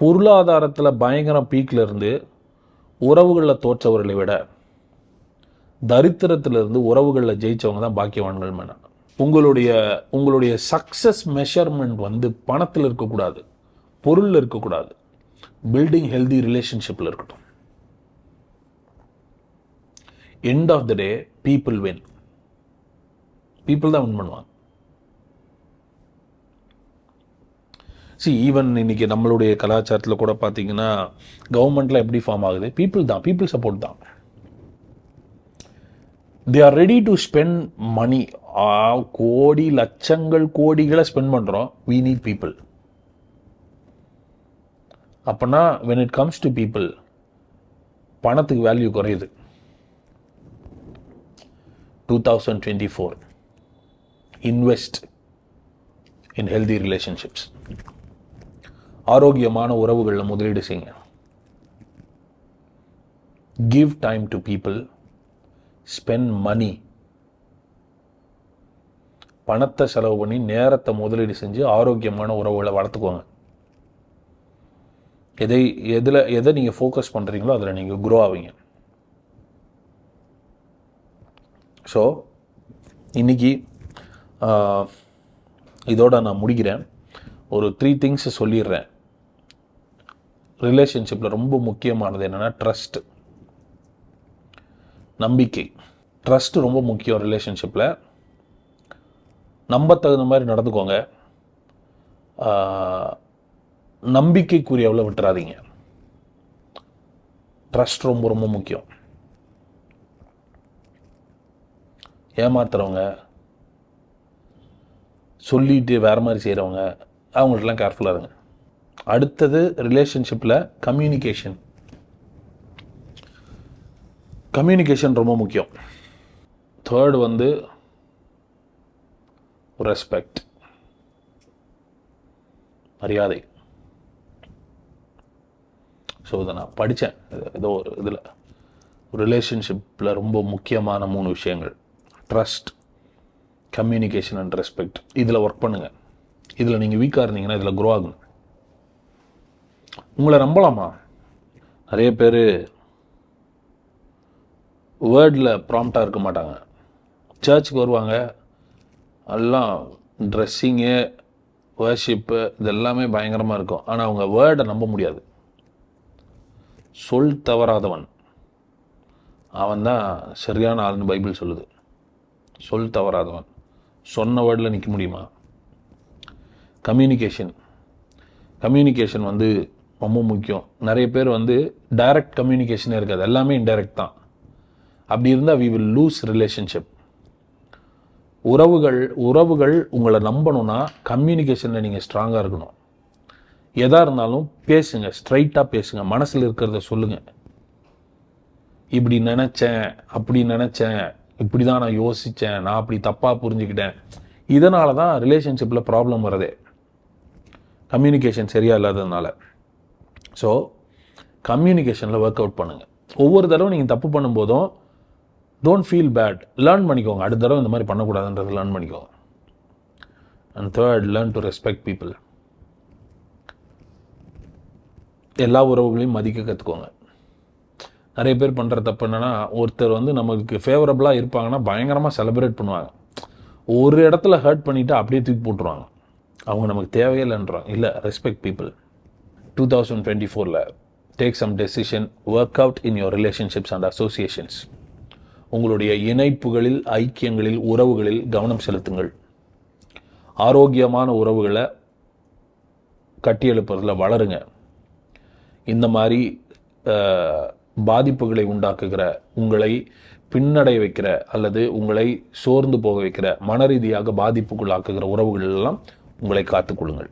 பொருளாதாரத்தில் பயங்கர பீக்கில் இருந்து உறவுகளில் தோற்றவர்களை விட தரித்திரத்திலிருந்து உறவுகளில் ஜெயிச்சவங்க தான் பாக்கியவான்கள் மேடம் உங்களுடைய உங்களுடைய சக்ஸஸ் மெஷர்மெண்ட் வந்து பணத்தில் இருக்கக்கூடாது பொருளில் இருக்கக்கூடாது. பில்டிங் ஹெல்தி ரிலேஷன்ஷிப்பில் இருக்கட்டும். End of the day people win people தான் வின் பண்ணுவாங்க. சி ஈவன் இன்னைக்கு நம்மளுடைய கலாச்சாரத்தில் கூட பார்த்தீங்கன்னா கவர்மெண்ட்டில் எப்படி ஃபார்ம் ஆகுது? பீப்புள் தான் பீப்புள் சப்போர்ட் தான். They are ready to spend money கோடி லட்சங்கள் கோடிகளை ஸ்பெண்ட் பண்ணுறோம் வி நீட் பீப்புள் அப்போனா when it comes to people பணத்துக்கு வேல்யூ குறையுது. Two thousand twenty four invest in healthy relationships ஆரோக்கியமான உறவுகளில் முதலீடு செய்யுங்க. Give time to people spend money பணத்தை செலவு பண்ணி நேரத்தை முதலீடு செஞ்சு ஆரோக்கியமான உறவுகளை வளர்த்துக்கோங்க. எதை எதில் எதை நீங்கள் ஃபோக்கஸ் பண்ணுறீங்களோ அதில் நீங்கள் குரோ ஆவீங்க. ஸோ இன்னைக்கு இதோட நான் முடிக்கிறேன். ஒரு த்ரீ திங்ஸ் சொல்லிடுறேன். ரிலேஷன்ஷிப்பில் ரொம்ப முக்கியமானது என்னென்னா ட்ரஸ்ட் நம்பிக்கை. ட்ரஸ்ட் ரொம்ப முக்கியம் ரிலேஷன்ஷிப்பில் நம்ப தகுந்த மாதிரி நடந்துக்கோங்க. நம்பிக்கைக்குரியவளை விட்டுறாதீங்க. ட்ரஸ்ட் ரொம்ப ரொம்ப முக்கியம். ஏமாத்துறவங்க சொல்லிட்டு வேற மாதிரி செய்கிறவங்க அவங்கள்ட்டலாம் கேர்ஃபுல்லாக இருங்க. அடுத்தது ரிலேஷன்ஷிப்பில் கம்யூனிகேஷன் கம்யூனிகேஷன் ரொம்ப முக்கியம். தேர்டு வந்து ரெஸ்பெக்ட் மரியாதை. ஸோ இதை நான் படித்தேன் ஏதோ ஒரு இதில். ரிலேஷன்ஷிப்பில் ரொம்ப முக்கியமான மூணு விஷயங்கள். ட்ரஸ்ட் கம்யூனிகேஷன் அண்ட் ரெஸ்பெக்ட் இதில் ஒர்க் பண்ணுங்கள் இதில் நீங்கள் வீக்காக இருந்தீங்கன்னா இதில் க்ரோ ஆகணும். உங்களை நம்பலாமா? நிறைய பேர் வேர்டில் ப்ராம்ப்டாக இருக்க மாட்டாங்க. சர்ச்சுக்கு வருவாங்க. எல்லாம் ட்ரெஸ்ஸிங்கு வேர்ஷிப்பு இது எல்லாமே பயங்கரமாக இருக்கும். ஆனால் அவங்க வேர்டை நம்ப முடியாது. சொல் தவறாதவன். அவன் தான் சரியான ஆள்னு பைபிள் சொல்லுது. சொல் தவறாதவன். சொன்ன வேர்டில் நிற்க முடியுமா? கம்யூனிகேஷன் கம்யூனிகேஷன் வந்து ரொம்ப முக்கியம். நிறைய பேர் வந்து டைரக்ட் கம்யூனிகேஷனே இருக்காது. எல்லாமே இன்டைரக்ட் தான். அப்படி இருந்தால் வி வில் லூஸ் ரிலேஷன்ஷிப் உறவுகள் உறவுகள் உங்களை நம்பணும்னா கம்யூனிகேஷனில் நீங்கள் ஸ்ட்ராங்காக இருக்கணும். எதாக இருந்தாலும் பேசுங்க. ஸ்ட்ரைட்டாக பேசுங்க. மனசில் இருக்கிறத சொல்லுங்கள் இப்படி நினச்சேன் அப்படி நினச்சேன் இப்படி தான் நான் யோசித்தேன் நான் அப்படி தப்பாக புரிஞ்சுக்கிட்டேன். இதனால தான் ரிலேஷன்ஷிப்பில் ப்ராப்ளம் வருதே. கம்யூனிகேஷன் சரியாக இல்லாததுனால. ஸோ கம்யூனிகேஷனில் ஒர்க் அவுட் பண்ணுங்கள் ஒவ்வொரு தடவை நீங்கள் தப்பு பண்ணும்போதும் டோன்ட் ஃபீல் பேட் லேர்ன் பண்ணிக்கோங்க. அடுத்த தடவை இந்த மாதிரி பண்ணக்கூடாதுன்றது லேர்ன் பண்ணிக்கோங்க. And third learn to respect people எல்லா உறவுகளையும் மதிக்க கற்றுக்கோங்க நிறைய பேர் பண்ணுற தப்பு என்னென்னா ஒருத்தர் வந்து நமக்கு ஃபேவரபுளாக இருப்பாங்கன்னா பயங்கரமாக செலிப்ரேட் பண்ணுவாங்க. ஒரு இடத்துல ஹர்ட் பண்ணிவிட்டு அப்படியே தூக்கி போட்டுருவாங்க. அவங்க நமக்கு தேவையில்லைன்றாங்க. இல்லை respect people two thousand twenty ஃபோரில் take some decision work out in your relationships and associations உங்களுடைய இணைப்புகளில் ஐக்கியங்களில் உறவுகளில் கவனம் செலுத்துங்கள். ஆரோக்கியமான உறவுகளை கட்டியெழுப்புறதில் வளருங்க. இந்த மாதிரி பாதிப்புகளை உண்டாக்குகிற உங்களை பின்னடைய வைக்கிற அல்லது உங்களை சோர்ந்து போக வைக்கிற மன ரீதியாக பாதிப்புக்குள்ளாக்குகிற உறவுகள் எல்லாம் உங்களை காத்துக்கொள்ளுங்கள்